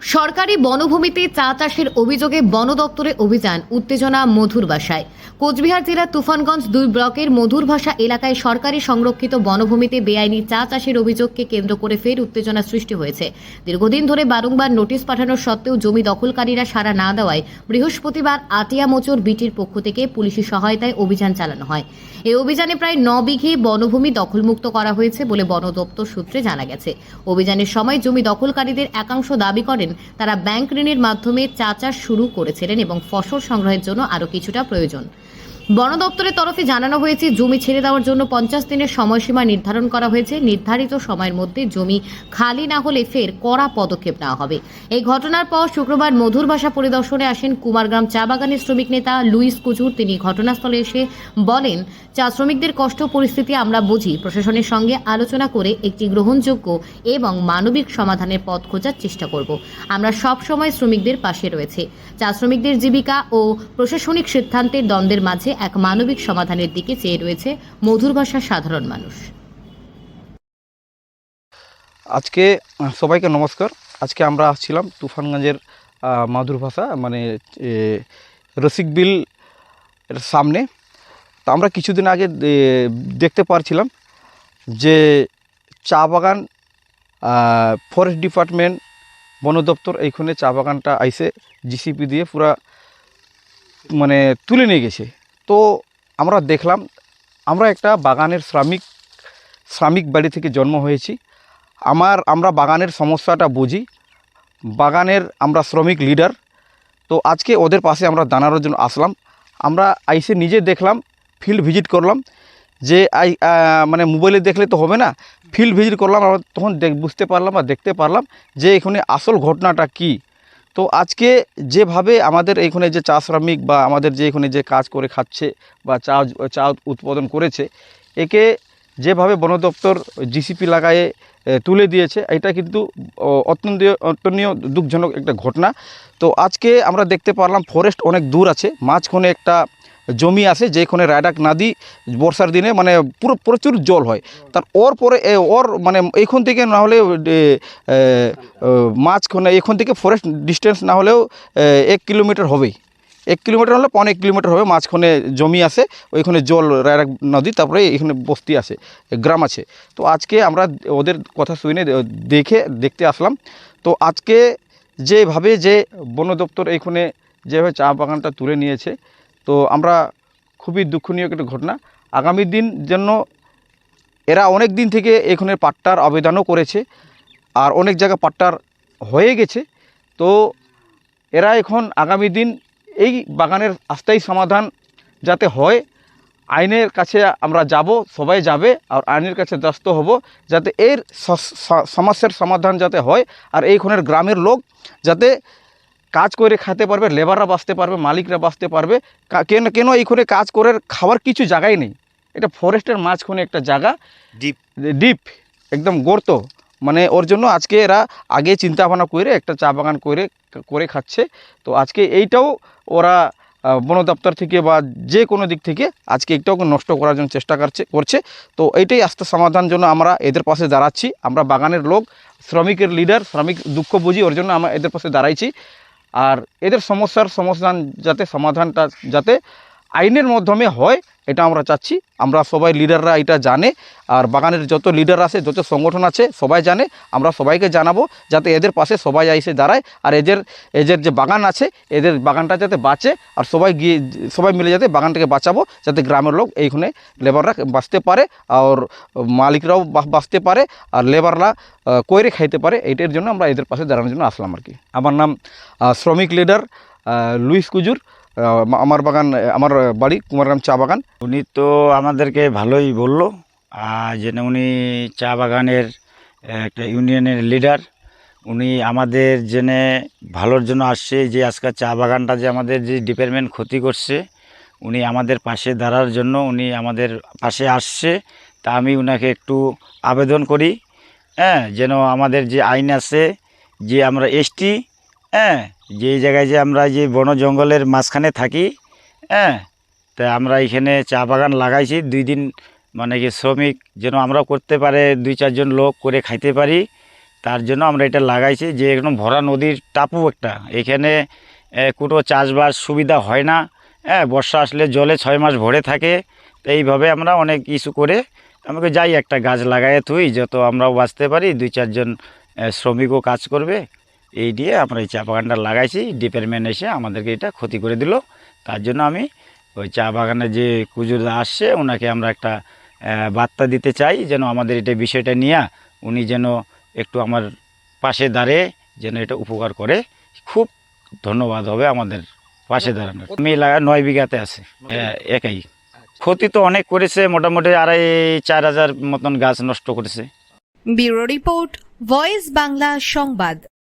সরকারি বনভূমিতে চা চাষের অভিযোগে বন দপ্তরে অভিযান, উত্তেজনা মধুর বাসায়। কোচবিহার জেলার তুফানগঞ্জ দুই ব্লকের মধুর ভাষা এলাকায় সরকারি সংরক্ষিত বনভূমিতে বেআইনি চা চাষের অভিযোগকে কেন্দ্র করে ফের উত্তেজনা সৃষ্টি হয়েছে। দীর্ঘদিন ধরে বারংবার নোটিশ পাঠানোর সত্ত্বেও জমি দখলকারীরা সাড়া না দেওয়ায় বৃহস্পতিবার আটিয়া মোচর বিটির পক্ষ থেকে পুলিশি সহায়তায় অভিযান চালানো হয়। এই অভিযানে প্রায় ন বিঘে বনভূমি দখলমুক্ত করা হয়েছে বলে বন দপ্তর সূত্রে জানা গেছে। অভিযানের সময় জমি দখলকারীদের একাংশ দাবি করেন তারা ব্যাংক ঋণের মাধ্যমে চা চাষ শুরু করেছিলেন এবং ফসল সংগ্রহের জন্য আরও কিছুটা প্রয়োজন। বন দপ্তরের তরফে জানানো হয়েছে, জমি ছেড়ে দেওয়ার জন্য পঞ্চাশ দিনের সময়সীমা নির্ধারণ করা হয়েছে। নির্ধারিত সময়ের মধ্যে জমি খালি না হলে ফের কড়া পদক্ষেপ নেওয়া হবে। এই ঘটনার পর শুক্রবার মধুর ভাষা পরিদর্শনে আসেন কুমারগ্রাম চা বাগানের শ্রমিক নেতা লুইস কুচুর। তিনি ঘটনাস্থলে এসে বলেন, চা শ্রমিকদের কষ্ট পরিস্থিতি আমরা বুঝি। প্রশাসনের সঙ্গে আলোচনা করে একটি গ্রহণযোগ্য এবং মানবিক সমাধানের পথ খোঁজার চেষ্টা করব। আমরা সব সময় শ্রমিকদের পাশে রয়েছে। চা শ্রমিকদের জীবিকা ও প্রশাসনিক সিদ্ধান্তের দ্বন্দ্বের মাঝে এক মানবিক সমাধানের দিকে চেয়ে রয়েছে মধুর ভাষার সাধারণ মানুষ। আজকে সবাইকে নমস্কার। আজকে আমরা আসছিলাম তুফানগঞ্জের মাদুর ভাষা মানে এ, রসিক বিল এর সামনে। তো আমরা কিছুদিন আগে দেখতে পারছিলাম যে চা বাগান ফরেস্ট ডিপার্টমেন্ট বন দপ্তর এইখানে চা বাগানটা আইসে জিসিপি দিয়ে পুরা মানে তুলে নিয়ে গেছে। তো আমরা দেখলাম, আমরা একটা বাগানের শ্রমিক শ্রমিক বাড়ি থেকে জন্ম হয়েছি। আমার, আমরা বাগানের সমস্যাটা বুঝি। বাগানের আমরা শ্রমিক লিডার। তো আজকে ওদের পাশে আমরা দাঁড়ানোর জন্য আসলাম। আমরা আইসে নিজে দেখলাম, ফিল্ড ভিজিট করলাম। যে আই মানে মোবাইলে দেখলে তো হবে না। ফিল্ড ভিজিট করলাম, আমরা তখন দেখ- বুঝতে পারলাম বা দেখতে পারলাম যে এখানে আসল ঘটনাটা কি। তো আজকে যেভাবে আমাদের এইখানে যে চা শ্রমিক বা আমাদের যে এখানে যে কাজ করে খাচ্ছে বা চা চা উৎপাদন করেছে, একে যেভাবে বন দপ্তর জিসিপি লাগায়ে তুলে দিয়েছে, এটা কিন্তু অত্যন্ত, অত্যনীয় দুঃখজনক একটা ঘটনা। তো আজকে আমরা দেখতে পারলাম ফরেস্ট অনেক দূর আছে, মাঝখানে একটা জমি আছে যেখানে রায়ডাক নদী বর্ষার দিনে মানে পুরো প্রচুর জল হয়। তার ওর পরে ওর মানে এইখান থেকে না হলে মাঝখানে এখান থেকে ফরেস্ট ডিস্টেন্স না হলেও এক কিলোমিটার হবেই। এক কিলোমিটার হলে পনেরো কিলোমিটার হবে, মাঝখানে জমি আছে, ওইখানে জল রায়রাক নদী, তারপরে এখানে বস্তি আছে, গ্রাম আছে। তো আজকে আমরা ওদের কথা শুনে দেখে, দেখতে আসলাম। তো আজকে যেভাবে যে বন দপ্তর এইখানে যেভাবে চা বাগানটা তুলে নিয়েছে তো আমরা খুবই দুঃখনীয় একটা ঘটনা। আগামী দিন জন্য এরা অনেক দিন থেকে এখানে পাট্টার আবেদনও করেছে আর অনেক জায়গা পাট্টার হয়ে গেছে। তো এরা এখন আগামী দিন এই বাগানের আস্থায়ী সমাধান যাতে হয়, আইনের কাছে আমরা যাব, সবাই যাবে আর আইনের কাছে দ্রস্ত হব যাতে এর সমস্যার সমাধান যাতে হয় আর এইখানের গ্রামের লোক যাতে কাজ করে খেতে পারবে লেবাররা বাঁচতে পারবে মালিকরা বাঁচতে পারবে। কেন কেন এইখানে কাজ করে খাওয়ার কিছু জায়গাই নেই? এটা ফরেস্টের মাঝখানে একটা জায়গা। ডিপ। ডিপ একদম গর্ত। মানে ওর জন্য আজকে এরা আগে চিন্তা ভাবনা করে একটা চা বাগান করে করে খাচ্ছে। তো আজকে এইটাও ওরা বন দপ্তর থেকে বা যে কোনো দিক থেকে আজকে একটাও নষ্ট করার জন্য চেষ্টা করছে করছে। তো এইটাই আস্তে সমাধান জন্য আমরা এদের পাশে দাঁড়াচ্ছি। আমরা বাগানের লোক শ্রমিকের লিডার শ্রমিক দুঃখ বুঝি ওর জন্য আমরা এদের পাশে দাঁড়াইছি। আর এদের সমস্যার সমাধান যাতে সমাধানটা যাতে আইনের মাধ্যমে হয়, এটা আমরা চাচ্ছি। আমরা সবাই লিডাররা এটা জানে, আর বাগানের যত লিডার আছে, যত সংগঠন আছে, সবাই জানে। আমরা সবাইকে জানাব যাতে এদের পাশে সবাই এসে দাঁড়ায়, আর এদের এদের যে বাগান আছে, এদের বাগানটা যাতে বাঁচে, আর সবাই গিয়ে, সবাই মিলে যাতে বাগানটাকে বাঁচাবো, যাতে গ্রামের লোক এইখানে লেবাররা বাঁচতে পারে, আর মালিকরাও বাঁচতে পারে, আর লেবাররা কইরে খাইতে পারে। এইটার জন্য আমরা এদের পাশে দাঁড়ানোর জন্য আসলাম আর কি। আমার নাম শ্রমিক লিডার লুইস কুজুর। আমার বাগান আমার বাড়ি কুমারগ্রাম চা বাগান। উনি তো আমাদেরকে ভালোই বলল। আর যেন উনি চা বাগানের একটা ইউনিয়নের লিডার। উনি আমাদের জেনে ভালোর জন্য আসছে, যে আজকাল চা বাগানটা যে আমাদের যে ডিপার্টমেন্ট ক্ষতি করছে, উনি আমাদের পাশে দাঁড়ার জন্য উনি আমাদের পাশে আসছে। তা আমি উনাকে একটু আবেদন করি হ্যাঁ যেন আমাদের যে আইন আছে, যে আমরা এসটি হ্যাঁ। যে জায়গায় যে আমরা যে বন জঙ্গলের মাঝখানে থাকি হ্যাঁ। তা আমরা এখানে চা বাগান লাগাইছি। দুই দিন মানে কি শ্রমিক যেন আমরাও করতে পারে দুই চারজন লোক করে খাইতে পারি তার জন্য আমরা এটা লাগাইছি যে একদম ভরা নদীর টাপু একটা। এখানে কোনো চাষবাস সুবিধা হয় না। হ্যাঁ বর্ষা আসলে জলে ছয় মাস ভরে থাকে তো এইভাবে আমরা অনেক কিছু করে আমাকে যাই একটা গাছ লাগাই থুই যত আমরাও বাঁচতে পারি দুই চারজন শ্রমিকও কাজ করবে। এই দিয়ে আমরা এই চা বাগানটা লাগাইছি ডিপার্টমেন্ট এসে আমাদেরকে এটা ক্ষতি করে দিল। তার জন্য আমি ওই চা বাগানে যে কুজুরদা আসছে, ওনাকে আমরা একটা বার্তা দিতে চাই, যেন আমাদের এটা বিষয়টা নিয়ে উনি যেন একটু আমার পাশে দাঁড়িয়ে যেন এটা উপকার করে। খুব ধন্যবাদ হবে আমাদের পাশে দাঁড়ানোর। আমি লাগা নয় বিঘাতে আছে একাই। ক্ষতি তো অনেক করেছে, মোটামুটি আড়াই, চার হাজার মতন গাছ নষ্ট করেছে। ব্যুরো রিপোর্ট, ভয়েস বাংলা সংবাদ।